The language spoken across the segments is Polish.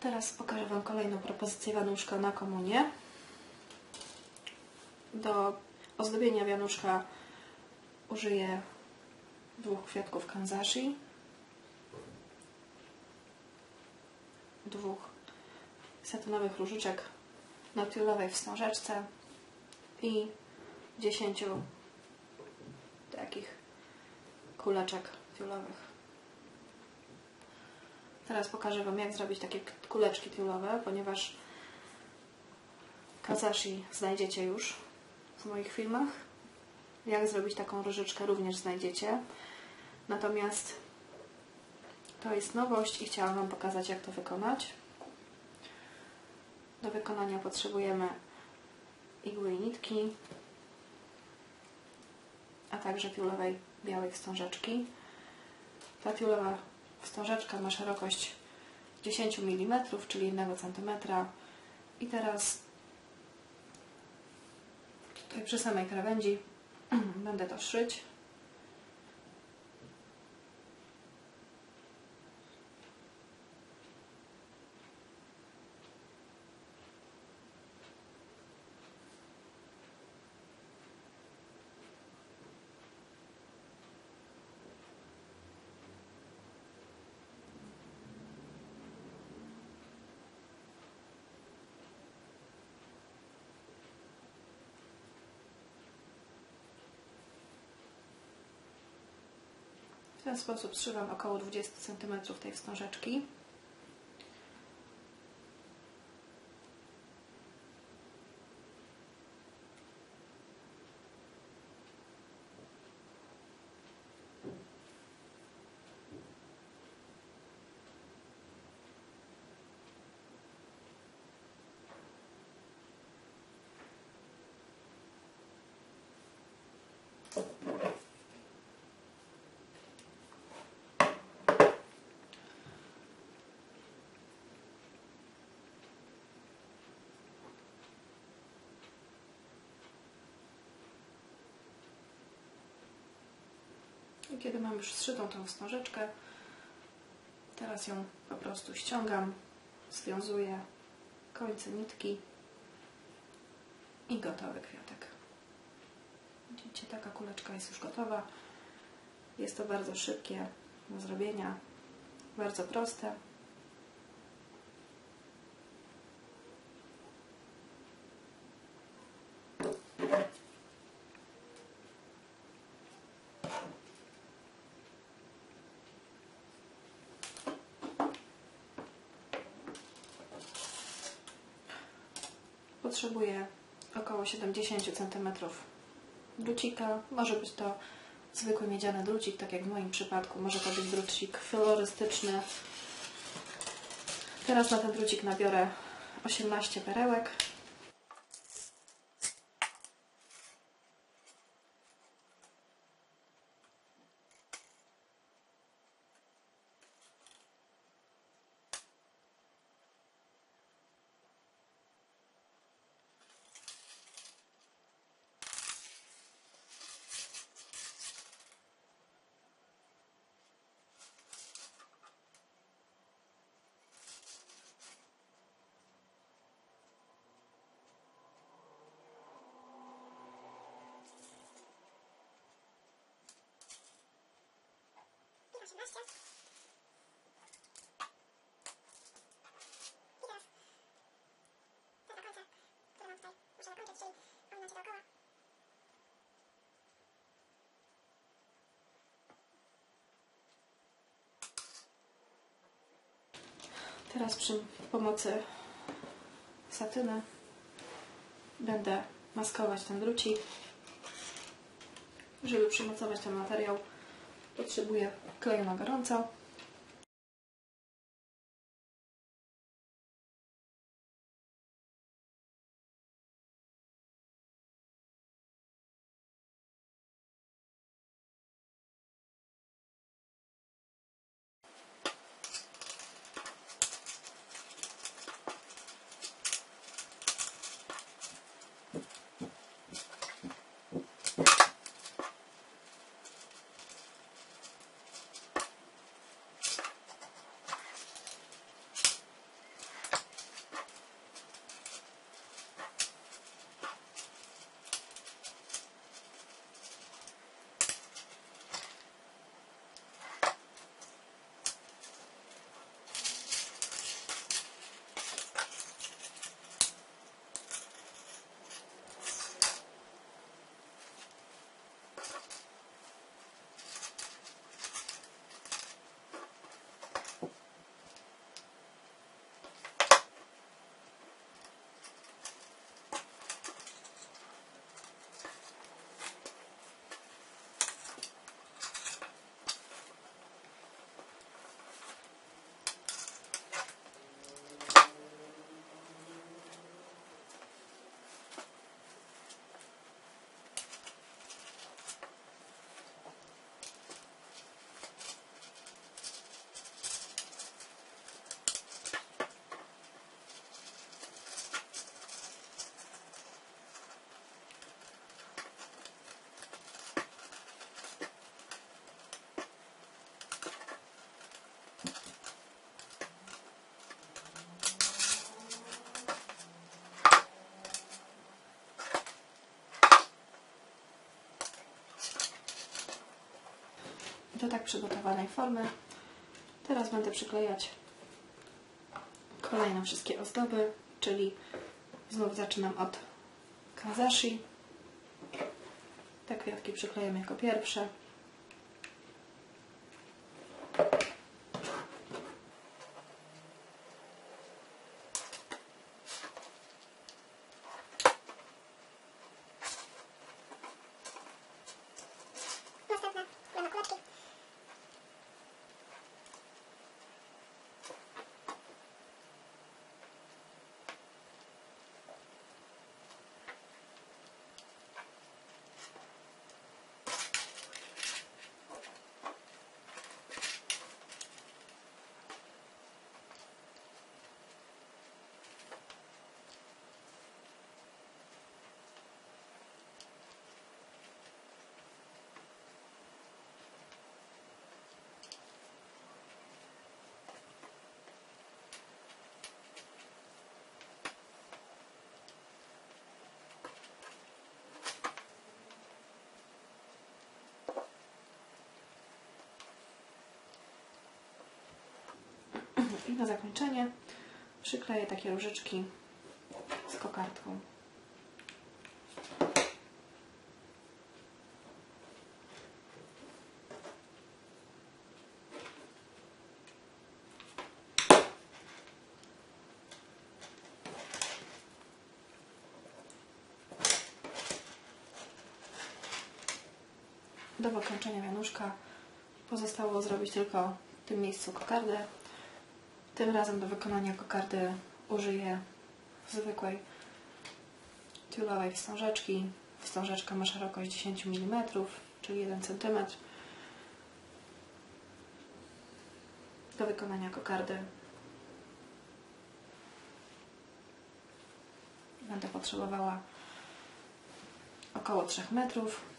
Teraz pokażę Wam kolejną propozycję wianuszka na komunię. Do ozdobienia wianuszka użyję dwóch kwiatków kanzashi, dwóch satynowych różyczek na tiulowej wstążeczce i 10 takich kuleczek tiulowych. Teraz pokażę Wam, jak zrobić takie kuleczki tiulowe, ponieważ kazashi znajdziecie już w moich filmach. Jak zrobić taką różyczkę również znajdziecie. Natomiast to jest nowość i chciałam Wam pokazać, jak to wykonać. Do wykonania potrzebujemy igły i nitki, a także tiulowej białej wstążeczki. Ta tiulowa wstążeczka ma szerokość 10 mm, czyli 1 cm. I teraz tutaj przy samej krawędzi będę to szyć. Ten sposób zszywam około 20 cm tej wstążeczki. I kiedy mam już zszytą tą wstążeczkę, teraz ją po prostu ściągam, związuję końce nitki i gotowy kwiatek. Widzicie, taka kuleczka jest już gotowa. Jest to bardzo szybkie do zrobienia, bardzo proste. Potrzebuję około 70 cm drucika. Może być to zwykły miedziany drucik, tak jak w moim przypadku. Może to być drucik florystyczny. Teraz na ten drucik nabiorę 18 perełek. Teraz przy pomocy satyny będę maskować ten drucik. Żeby przymocować ten materiał potrzebuję kleju na gorąco. Do tak przygotowanej formy. Teraz będę przyklejać kolejne wszystkie ozdoby, czyli znów zaczynam od kanzashi. Te kwiatki przyklejam jako pierwsze. I na zakończenie przykleję takie różyczki z kokardką. Do wykończenia wianuszka pozostało zrobić tylko w tym miejscu kokardę. Tym razem do wykonania kokardy użyję zwykłej tiulowej wstążeczki. Wstążeczka ma szerokość 10 mm, czyli 1 cm. Do wykonania kokardy będę potrzebowała około 3 metrów.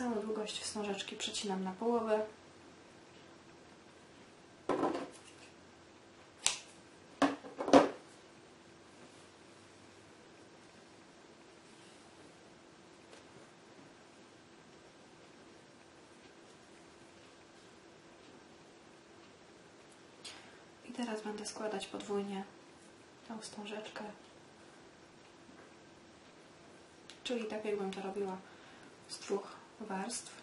Całą długość wstążeczki przecinam na połowę. I teraz będę składać podwójnie tą wstążeczkę. Czyli tak jakbym to robiła z dwóch warstw.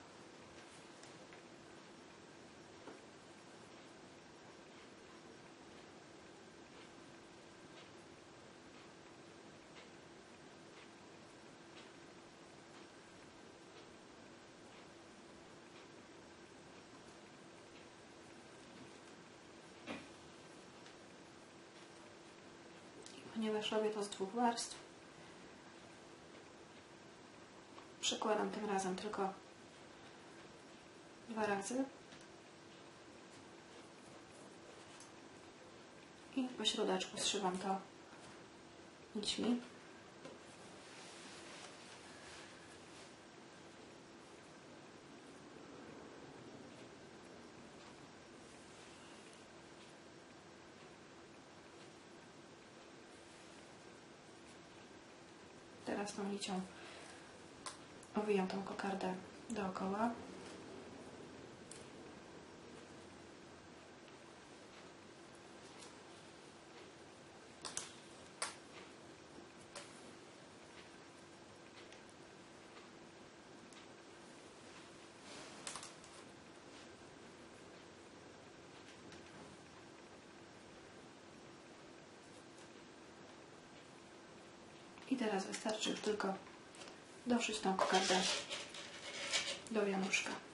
Ponieważ robię to z dwóch warstw, przykładam tym razem tylko dwa razy i po środeczku zszywam to nićmi. Teraz tą nicią owijam tą kokardę dookoła. I teraz wystarczy już tylko doszyć tą kokardę do wianuszka.